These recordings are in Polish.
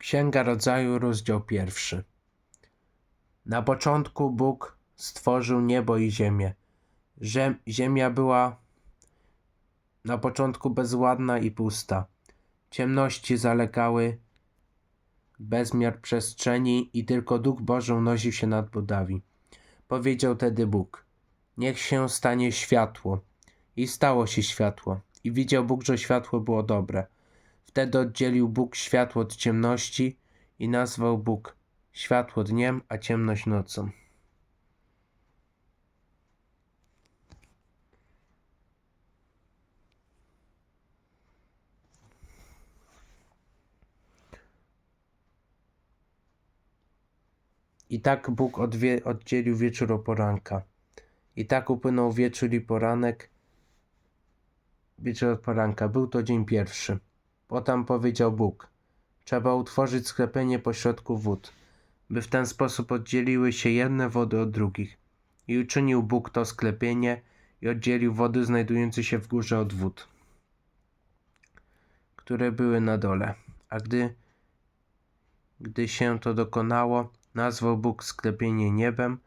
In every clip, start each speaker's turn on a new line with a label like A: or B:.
A: Księga Rodzaju, rozdział pierwszy. Na początku Bóg stworzył niebo i ziemię. Ziem, ziemia była na początku bezładna i pusta. Ciemności zalekały bezmiar przestrzeni i tylko Duch Boży unosił się nad budami. Powiedział tedy Bóg: Niech się stanie światło. I stało się światło. I widział Bóg, że światło było dobre. Wtedy oddzielił Bóg światło od ciemności i nazwał Bóg światło dniem, a ciemność nocą. I tak Bóg odwie- oddzielił wieczór od poranka. I tak upłynął wieczór i poranek. Wieczór od poranka. Był to dzień pierwszy. Potem powiedział Bóg: Trzeba utworzyć sklepienie pośrodku wód, by w ten sposób oddzieliły się jedne wody od drugich. I uczynił Bóg to sklepienie i oddzielił wody znajdujące się w górze od wód, które były na dole. A gdy, gdy się to dokonało, nazwał Bóg sklepienie niebem,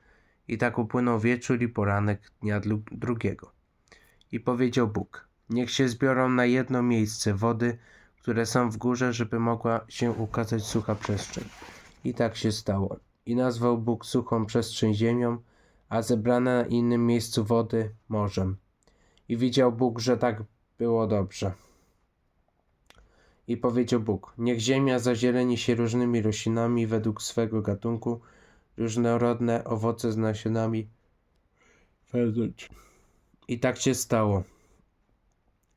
A: i tak upłynął wieczór i poranek dnia drugiego. I powiedział Bóg: Niech się zbiorą na jedno miejsce wody, które są w górze, żeby mogła się ukazać sucha przestrzeń. I tak się stało. I nazwał Bóg suchą przestrzeń ziemią, a zebrane na innym miejscu wody morzem. I widział Bóg, że tak było dobrze. I powiedział Bóg: Niech ziemia zazieleni się różnymi roślinami według swego gatunku, różnorodne owoce z nasionami. I tak się stało.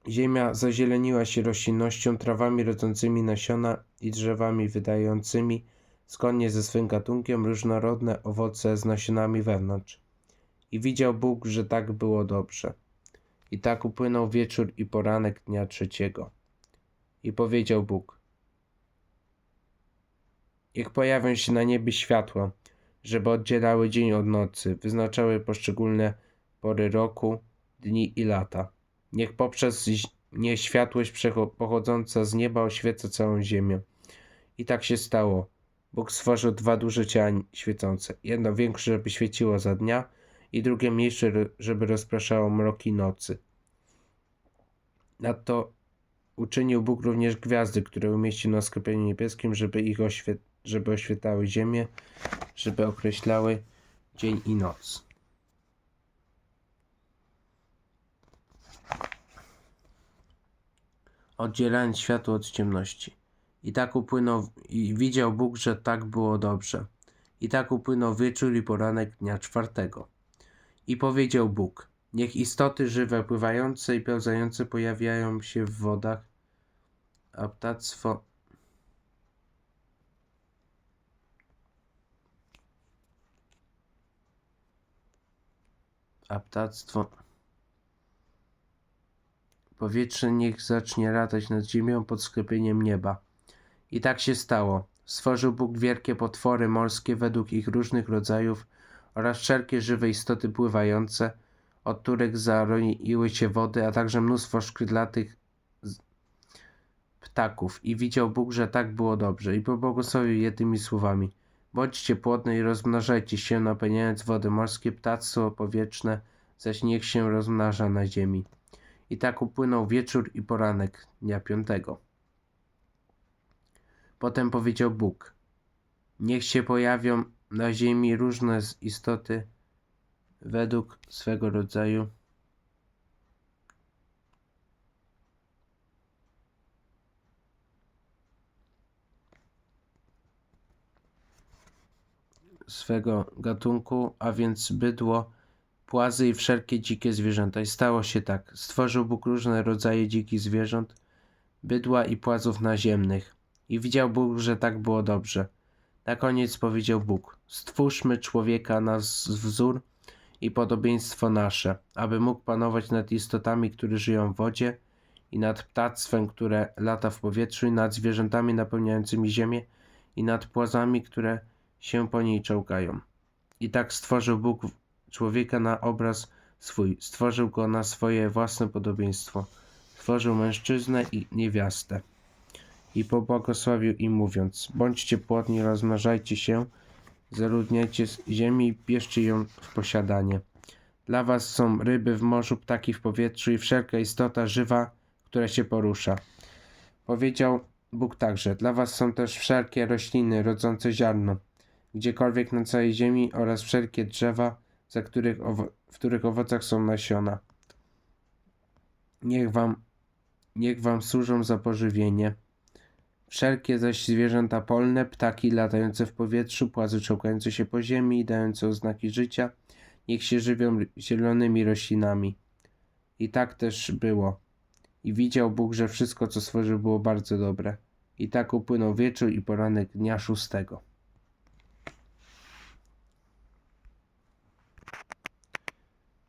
A: Ziemia zazieleniła się roślinnością, trawami rodzącymi nasiona i drzewami wydającymi, zgodnie ze swym gatunkiem, różnorodne owoce z nasionami wewnątrz. I widział Bóg, że tak było dobrze. I tak upłynął wieczór i poranek dnia trzeciego. I powiedział Bóg: Niech pojawią się na niebie światła, żeby oddzielały dzień od nocy, wyznaczały poszczególne pory roku, dni i lata. Niech poprzez nie światłość pochodząca z nieba oświeca całą ziemię. I tak się stało. Bóg stworzył dwa duże ciała świecące. Jedno większe, żeby świeciło za dnia, i drugie mniejsze, żeby rozpraszało mroki nocy. Nadto uczynił Bóg również gwiazdy, które umieścił na sklepieniu niebieskim, żeby ich oświe- żeby oświetlały ziemię, żeby określały dzień i noc. Oddzielając światło od ciemności. I tak upłynął, i widział Bóg, że tak było dobrze. I tak upłynął wieczór i poranek dnia czwartego. I powiedział Bóg, niech istoty żywe, pływające i pełzające pojawiają się w wodach, a ptactwo... A ptactwo... Powietrze niech zacznie latać nad ziemią pod sklepieniem nieba. I tak się stało. Stworzył Bóg wielkie potwory morskie według ich różnych rodzajów oraz wszelkie żywe istoty pływające, od których zaroiły się wody, a także mnóstwo szkydlatych ptaków. I widział Bóg, że tak było dobrze. I pobłogosławił je tymi słowami. Bądźcie płodne i rozmnażajcie się, napełniając wody morskie, ptactwo powietrzne, zaś niech się rozmnaża na ziemi. I tak upłynął wieczór i poranek dnia piątego. Potem powiedział Bóg: Niech się pojawią na ziemi różne istoty według swego rodzaju. swego gatunku, a więc bydło, płazy i wszelkie dzikie zwierzęta. I stało się tak. Stworzył Bóg różne rodzaje dzikich zwierząt, bydła i płazów naziemnych. I widział Bóg, że tak było dobrze. Na koniec powiedział Bóg: Stwórzmy człowieka na wzór i podobieństwo nasze, aby mógł panować nad istotami, które żyją w wodzie, i nad ptactwem, które lata w powietrzu, i nad zwierzętami napełniającymi ziemię, i nad płazami, które się po niej czołgają. I tak stworzył Bóg człowieka na obraz swój, stworzył go na swoje własne podobieństwo. Stworzył mężczyznę i niewiastę. i pobłogosławił im mówiąc, bądźcie płodni, rozmnażajcie się, zaludniajcie ziemi i bierzcie ją w posiadanie. Dla was są ryby w morzu, ptaki w powietrzu i wszelka istota żywa, która się porusza. Powiedział Bóg także, dla was są też wszelkie rośliny rodzące ziarno, gdziekolwiek na całej ziemi oraz wszelkie drzewa, za których w których owocach są nasiona. Niech wam, niech wam służą za pożywienie. Wszelkie zaś zwierzęta polne, ptaki latające w powietrzu, płazy czołgające się po ziemi i dające oznaki życia, niech się żywią zielonymi roślinami. I tak też było. I widział Bóg, że wszystko, co stworzył, było bardzo dobre. I tak upłynął wieczór i poranek dnia szóstego.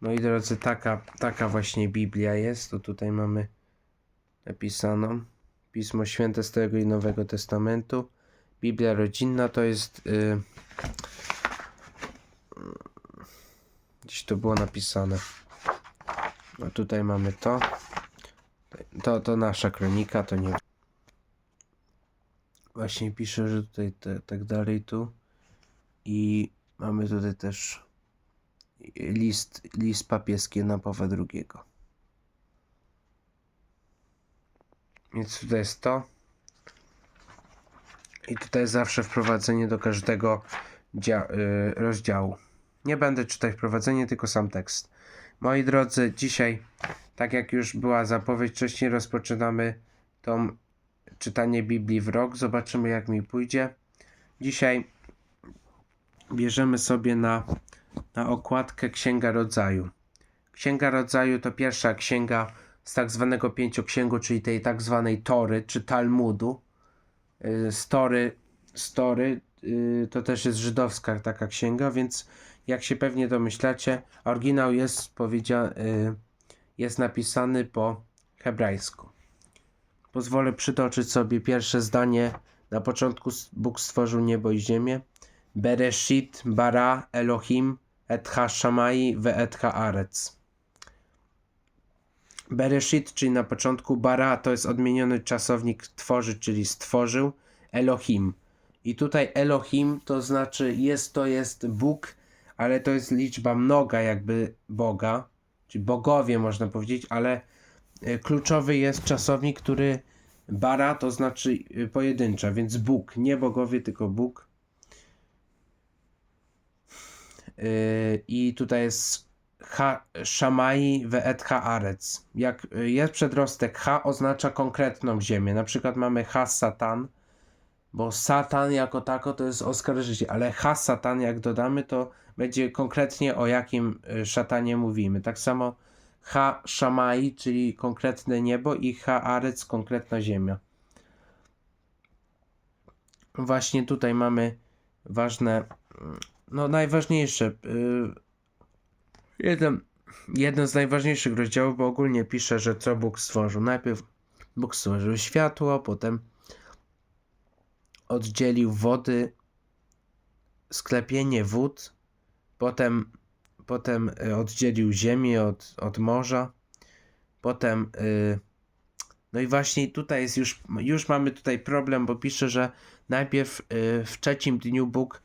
A: Moi drodzy, taka, taka właśnie Biblia jest. To tutaj mamy napisaną. Pismo Święte Starego i Nowego Testamentu. Biblia rodzinna to jest. y, gdzieś to było napisane. No tutaj mamy to. To, to nasza kronika, to nie. Właśnie pisze, że tutaj te, tak dalej tu. I mamy tutaj też list, list papieski na Pawła II. Więc tutaj jest to. I tutaj zawsze wprowadzenie do każdego y, rozdziału. Nie będę czytać wprowadzenie, tylko sam tekst. Moi drodzy, dzisiaj, tak jak już była zapowiedź wcześniej, rozpoczynamy tą czytanie Biblii w rok. Zobaczymy, jak mi pójdzie. Dzisiaj bierzemy sobie na, na okładkę Księga Rodzaju. Księga Rodzaju to pierwsza księga z tak zwanego pięcioksięgu, czyli tej tak zwanej Tory, czy Talmudu. Y, Story, story y, to też jest żydowska taka księga, więc jak się pewnie domyślacie, oryginał jest, y, jest napisany po hebrajsku. Pozwolę przytoczyć sobie pierwsze zdanie. Na początku Bóg stworzył niebo i ziemię. Bereshit bara Elohim et ha shamai ve et ha arec. Bereshit, czyli na początku, bara to jest odmieniony czasownik tworzyć, czyli stworzył, Elohim. I tutaj Elohim to znaczy jest to jest Bóg, ale to jest liczba mnoga jakby Boga, czyli bogowie można powiedzieć, ale e, kluczowy jest czasownik, który bara to znaczy e, pojedyncza, więc Bóg, nie bogowie, tylko Bóg. Yy, I tutaj jest ha, Szamai ve et ha arec. Jak y, jest przedrostek ha, oznacza konkretną ziemię. Na przykład mamy ha satan, bo satan jako tako to jest oskarżyciel, ale ha satan jak dodamy, to będzie konkretnie o jakim y, szatanie mówimy. Tak samo ha szamai, czyli konkretne niebo i ha arec, konkretna ziemia. Właśnie tutaj mamy ważne, mm, no najważniejsze. y, Jeden, jeden z najważniejszych rozdziałów, bo ogólnie pisze, że co Bóg stworzył. Najpierw Bóg stworzył światło, potem oddzielił wody, sklepienie wód, potem, potem y, oddzielił ziemię od, od morza, potem y, no i właśnie tutaj jest już, już mamy tutaj problem, bo pisze, że najpierw y, w trzecim dniu Bóg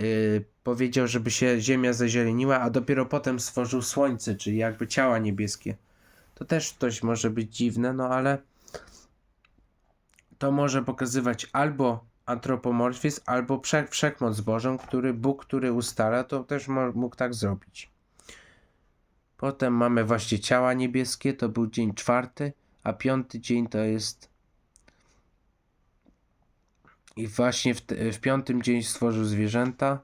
A: y, powiedział, żeby się ziemia zazieleniła, a dopiero potem stworzył słońce, czyli jakby ciała niebieskie. To też dość może być dziwne, no ale to może pokazywać albo antropomorfizm, albo wszech, wszechmoc Bożą, który Bóg, który ustala, to też mógł tak zrobić. Potem mamy właśnie ciała niebieskie, to był dzień czwarty, a piąty dzień to jest i właśnie w, te- w piątym dzień stworzył zwierzęta.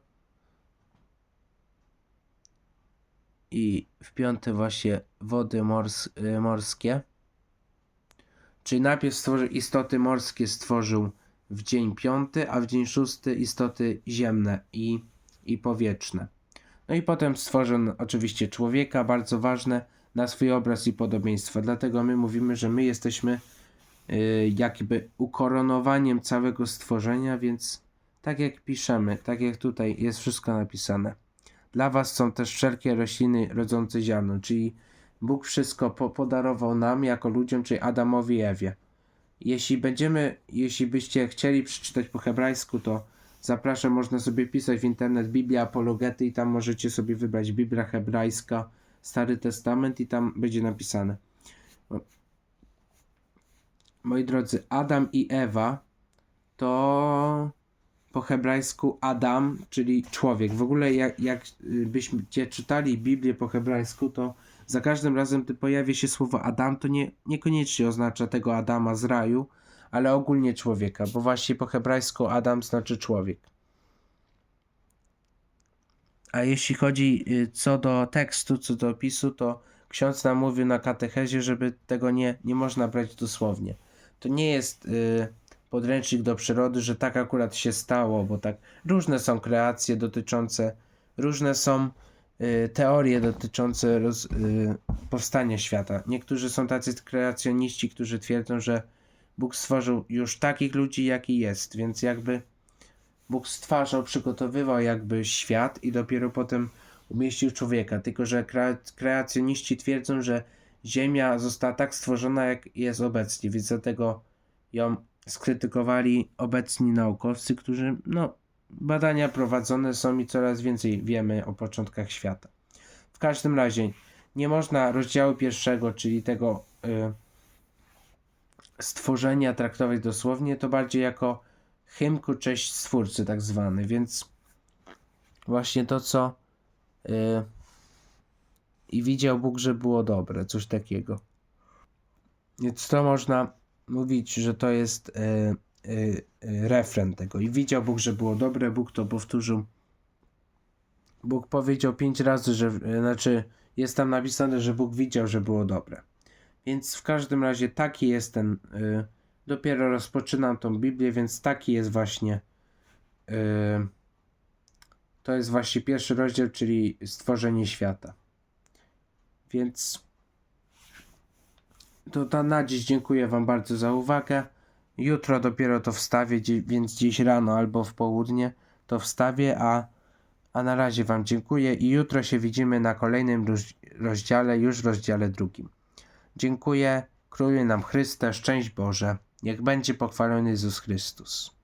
A: I w piąty właśnie wody mors, y, morskie. Czyli najpierw stworzył istoty morskie, stworzył w dzień piąty, a w dzień szósty istoty ziemne i, i powietrzne. No i potem stworzył oczywiście człowieka, bardzo ważne, na swój obraz i podobieństwo. Dlatego my mówimy, że my jesteśmy jakby ukoronowaniem całego stworzenia, więc tak jak piszemy, tak jak tutaj jest wszystko napisane. Dla was są też wszelkie rośliny rodzące ziarno, czyli Bóg wszystko po podarował nam jako ludziom, czyli Adamowi i Ewie. Jeśli będziemy, jeśli byście chcieli przeczytać po hebrajsku, to zapraszam, można sobie pisać w internet Biblia Apologety i tam możecie sobie wybrać Biblia hebrajska, Stary Testament i tam będzie napisane. Moi drodzy, Adam i Ewa to po hebrajsku Adam, czyli człowiek. W ogóle jak, jak y, byście czytali Biblię po hebrajsku, to za każdym razem, gdy pojawia się słowo Adam, to nie, niekoniecznie oznacza tego Adama z raju, ale ogólnie człowieka, bo właśnie po hebrajsku Adam znaczy człowiek. A jeśli chodzi y, co do tekstu, co do opisu, to ksiądz nam mówił na katechezie, żeby tego nie, nie można brać dosłownie. To nie jest y, podręcznik do przyrody, że tak akurat się stało, bo tak różne są kreacje dotyczące, różne są y, teorie dotyczące roz, y, powstania świata. Niektórzy są tacy kreacjoniści, którzy twierdzą, że Bóg stworzył już takich ludzi, jaki jest, więc jakby Bóg stwarzał, przygotowywał jakby świat i dopiero potem umieścił człowieka. Tylko, że kre, kreacjoniści twierdzą, że Ziemia została tak stworzona, jak jest obecnie, więc dlatego ją skrytykowali obecni naukowcy, którzy, no, badania prowadzone są i coraz więcej wiemy o początkach świata. W każdym razie, nie można rozdziału pierwszego, czyli tego y, stworzenia traktować dosłownie, to bardziej jako hymn ku cześć stwórcy tak zwany, więc właśnie to, co y, i widział Bóg, że było dobre, coś takiego. Więc to można mówić, że to jest y, y, y, refren tego. I widział Bóg, że było dobre, Bóg to powtórzył. Bóg powiedział pięć razy, że, znaczy jest tam napisane, że Bóg widział, że było dobre. Więc w każdym razie taki jest ten, y, dopiero rozpoczynam tą Biblię, więc taki jest właśnie, y, to jest właśnie pierwszy rozdział, czyli stworzenie świata. Więc to, to na dziś dziękuję Wam bardzo za uwagę. Jutro dopiero to wstawię, więc dziś rano albo w południe to wstawię, a, a na razie Wam dziękuję i jutro się widzimy na kolejnym roz- rozdziale, już rozdziale drugim. Dziękuję, króluje nam Chryste, szczęść Boże, niech będzie pochwalony Jezus Chrystus.